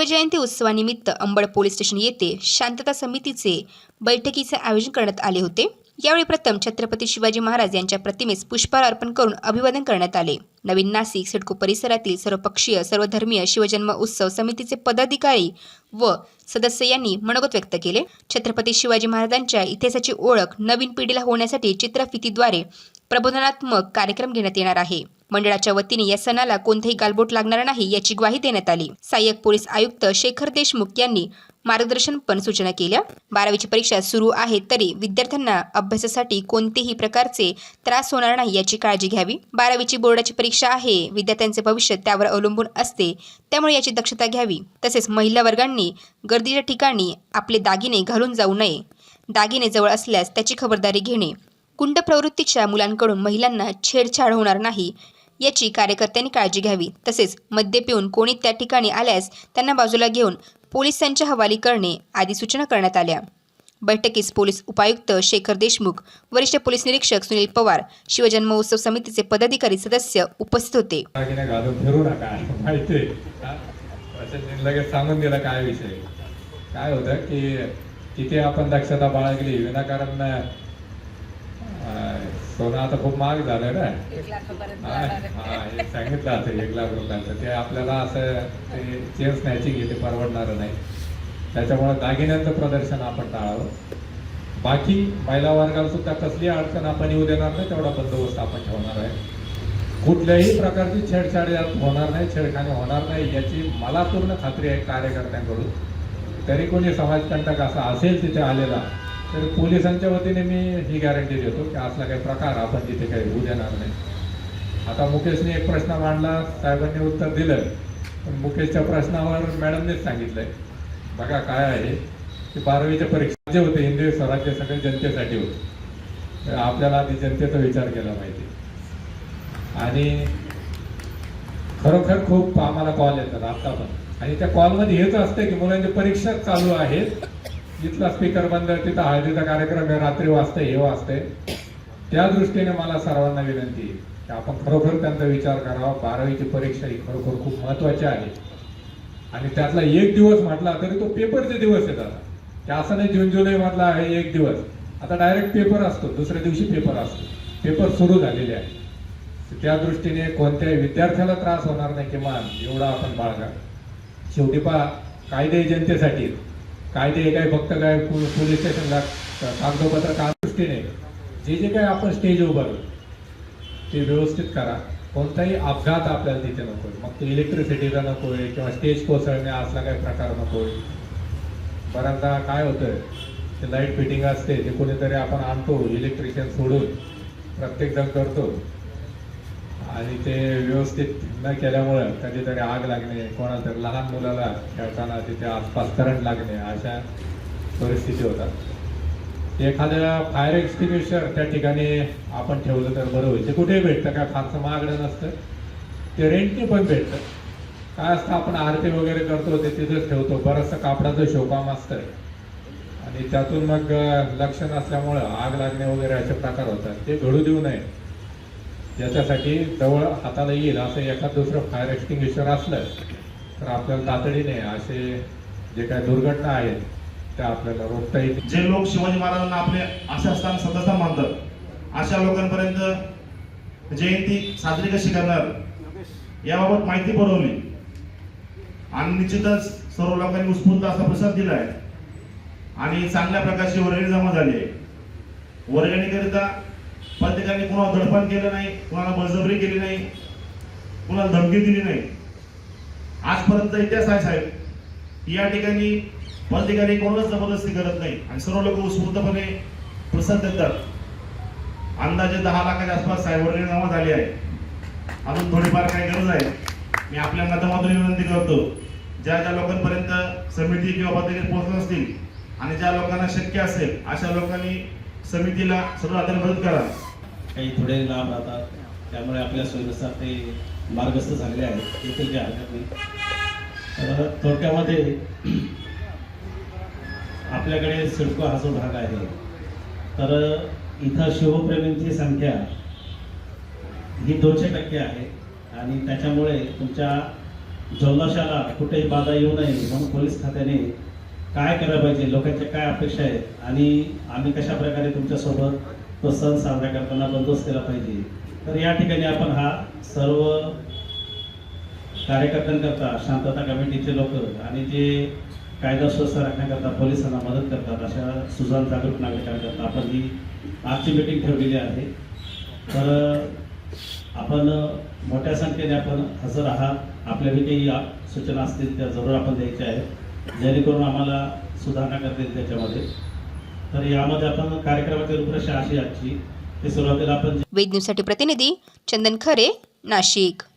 शिवजयंती उत्सवानिमित्त Ambad police station येथे शांतता समितीचे बैठकीचे आयोजन करण्यात आले होते. यावेळी प्रथम छत्रपती शिवाजी महाराज यांच्या प्रतिमेस पुष्पहार अर्पण करून अभिवादन करण्यात आले. नवीन नाशिक सिडको परिसरातील सर्वपक्षीय सर्वधर्मीय शिवजन्म उत्सव समितीचे पदाधिकारी व सदस्य यांनी मनोगत व्यक्त केले. छत्रपती शिवाजी महाराजांच्या इतिहासाची ओळख नवीन पिढीला होण्यासाठी चित्रफितीद्वारे प्रबोधनात्मक कार्यक्रम घेण्यात येणार आहे. मंडळाच्या वतीने या सणाला कोणतेही गालबोट लागणार नाही याची ग्वाही देण्यात आली. सहाय्यक पोलीस आयुक्त शेखर देशमुख यांनी मार्गदर्शन पण सूचना केल्या. बारावीची परीक्षा सुरू आहे तरी विद्यार्थ्यांना अभ्यासासाठी कोणतेही प्रकारचे त्रास होणार नाही याची काळजी घ्यावी. बारावीची बोर्डाची परीक्षा आहे. विद्यार्थ्यांचे भविष्य त्यावर अवलंबून असते. त्यामुळे याची दक्षता घ्यावी. तसेच महिला वर्गांनी गर्दीच्या ठिकाणी आपले दागिने घालून जाऊ नये. दागिने जवळ असल्यास त्याची खबरदारी घेणे. गुंड प्रवृत्तीच्या मुलांकडून महिलांना छेडछाड होणार नाही याची कार्यकर्त्यांनी काळजी घ्यावी. तसेच मद्य पिऊन कोणी त्या ठिकाणी आल्यास त्यांना बाजूला घेऊन पोलिसांच्या हवाली करणे आदी सूचना करण्यात आल्या. बैठकीस पोलीस उपायुक्त शेखर देशमुख वरिष्ठ पोलीस निरीक्षक सुनील पवार शिवजन्मोत्सव समितीचे पदाधिकारी सदस्य उपस्थित होते. लगेच सांगून दिलं काय विषय. काय होतं की तिथे आपण दक्षता बाळगली विनाकारण सोनं आता खूप महाग झालं ना. हा हा, हे सांगितलं असं एक लाख रुपयाचं. ते आपल्याला असं ते चेअर स्नॅचिंग घेते परवडणार नाही. त्याच्यामुळे दागिन्यांचं प्रदर्शन आपण टाळावं. बाकी महिला वर्गाला सुद्धा कसली अडचण आपण येऊ देणार नाही तेवढा बंदोबस्त आपण ठेवणार आहे. कुठल्याही प्रकारची छेडछाड यात होणार नाही छेडखानी होणार नाही याची मला पूर्ण खात्री आहे कार्यकर्त्यांकडून. तरी कोणी समाजकंटक असा असेल तिथे आलेला तर पोलिसांच्या वतीने मी ही गॅरंटी देतो की असला काही प्रकार आपण तिथे काही होऊ देणार नाही. आता मुकेशने एक प्रश्न मांडला साहेबांनी उत्तर दिलं. पण मुकेशच्या प्रश्नावर मॅडमनेच सांगितलंय. बघा काय आहे की बारावीच्या परीक्षा जे होते हिंदी स्वराज्य सगळे जनतेसाठी होते. तर आपल्याला आधी जनतेचा विचार केला पाहिजे. आणि खरोखर खूप आम्हाला कॉल येतात आता पण. आणि त्या कॉलमध्ये हेच असतं की मुलांची परीक्षा चालू आहेत इथला स्पीकर बंद तिथं हळदीचा कार्यक्रम आहे रात्री वाजतंय हे वाजतंय. त्या दृष्टीने मला सर्वांना विनंती आहे की आपण खरोखर त्यांचा विचार करावा. बारावीची परीक्षा ही खरोखर खूप महत्वाची आहे. आणि त्यातला एक दिवस म्हटला तरी तो पेपरचे दिवस येतात. आता की असं नाही जून जुलै मधला आहे एक दिवस. आता डायरेक्ट पेपर असतो दुसऱ्या दिवशी पेपर असतो. पेपर सुरू झालेले आहे त्या दृष्टीने कोणत्याही विद्यार्थ्याला त्रास होणार नाही किमान एवढा आपण बाळगा शेवटी पहा कायदे जनतेसाठी कायदे हे काय फक्त काय पोलीस स्टेशनला कागदोपत्र का दृष्टीने जे जे काय आपण स्टेज उभारू ते व्यवस्थित करा. कोणताही अपघात आपल्याला तिथे नकोय. मग तो इलेक्ट्रिसिटीचा आहे किंवा स्टेज कोसळणे असला काही प्रकार आहे बऱ्याचदा काय होतं ते लाइट फिटिंग असते ते कोणीतरी आपण आणतो इलेक्ट्रिशियन सोडून प्रत्येक जण करतो. आणि ते व्यवस्थित न केल्यामुळं कधीतरी आग लागणे कोणाला तरी लहान मुलाला खेळताना तिथे आसपास करंट लागणे अशा परिस्थिती होतात. एखाद्या फायर एक्सटिंग्विशर त्या ठिकाणी आपण ठेवलं तर बरं होईल. ते कुठेही भेटतं काय फारसं महागडं नसतं. ते रेंटने पण भेटतं. काय असतं आपण आरती वगैरे करतो ते तिथंच ठेवतो. बरंचसं कापडाचं शोकाम असतं आणि त्यातून मग लक्ष नसल्यामुळं आग लागणे वगैरे असे प्रकार होतात. ते घडू देऊ नये. ज्याच्यासाठी जवळ हाताला येईल असं एखाद दुसरं फायर एक्सटिंग्विशर असलं तर आपल्याला तातडीने असे जे काही दुर्घटना आहेत त्या आपल्याला रोखता येईल जे लोक शिवाजी महाराजांना आपले असे स्थान सदस्य मानतात अशा लोकांपर्यंत जयंती साजरी कशी करणार याबाबत माहिती पुरवली. आणि निश्चितच सर्व लोकांनी उत्स्फूर्त असा प्रसाद दिलाय. आणि चांगल्या प्रकारची वर्गणी जमा झाली आहे. वर्गणीकरिता प्रत्येकाने कुणाला दडपण केलं नाही कुणाला बळजबरी केली नाही कुणाला धमकी दिली नाही. आजपर्यंत इतिहास आहे साहेब या ठिकाणी प्रत्येकाने कोणच जबरदस्ती करत नाही. आणि सर्व लोक उत्स्फूर्तपणे प्रसाद देतात अंदाजे दहा लाखाच्या आसपास साहेबांनी नावं झाली आहे अजून थोडीफार काही गरज आहे. मी आपल्या माध्यमातून विनंती करतो ज्या ज्या लोकांपर्यंत समिती किंवा पत्रिकेत पोहोचत असतील आणि ज्या लोकांना शक्य असेल अशा लोकांनी समितीला सर्व हाताने मदत करा. काही थोडे लांब राहतात. त्यामुळे आपल्या सोयीनुसार ते मार्गस्थ झालेले आहेत. येथील काही हरकत नाही. तर थोडक्यामध्ये आपल्याकडे सिडको हा जो भाग आहे तर इथं शिवप्रेमींची संख्या ही दोनशे टक्के आहे. आणि त्याच्यामुळे तुमच्या जल्लोषाला कुठेही बाधा येऊ नये म्हणून पोलीस खात्याने काय करायला पाहिजे लोकांच्या काय अपेक्षा आहेत आणि आम्ही कशा प्रकारे तुमच्यासोबत तो सण साजरा करताना बंदोबस्त केला पाहिजे. तर या ठिकाणी आपण हा सर्व कार्यकर्त्यांकरता शांतता कमिटीचे लोक आणि जे कायदा सुव्यवस्था राखण्याकरता पोलिसांना मदत करतात अशा सुजान जागरूक नागरिकांकरता आपण ही आजची मीटिंग ठेवलेली आहे. तर आपण मोठ्या संख्येने आपण हजर आहात. आपल्याही काही सूचना असतील त्या जरूर आपण द्यायच्या आहेत. जेणेकरून आम्हाला सुधारणा करता येईल त्याच्यामध्ये. तर यामध्ये आपण कार्यक्रमाची रूपरेषा अशी आजची. ते सुरुवातीला आपण वेद न्यूजसाठी प्रतिनिधी चंदन खरे नाशिक.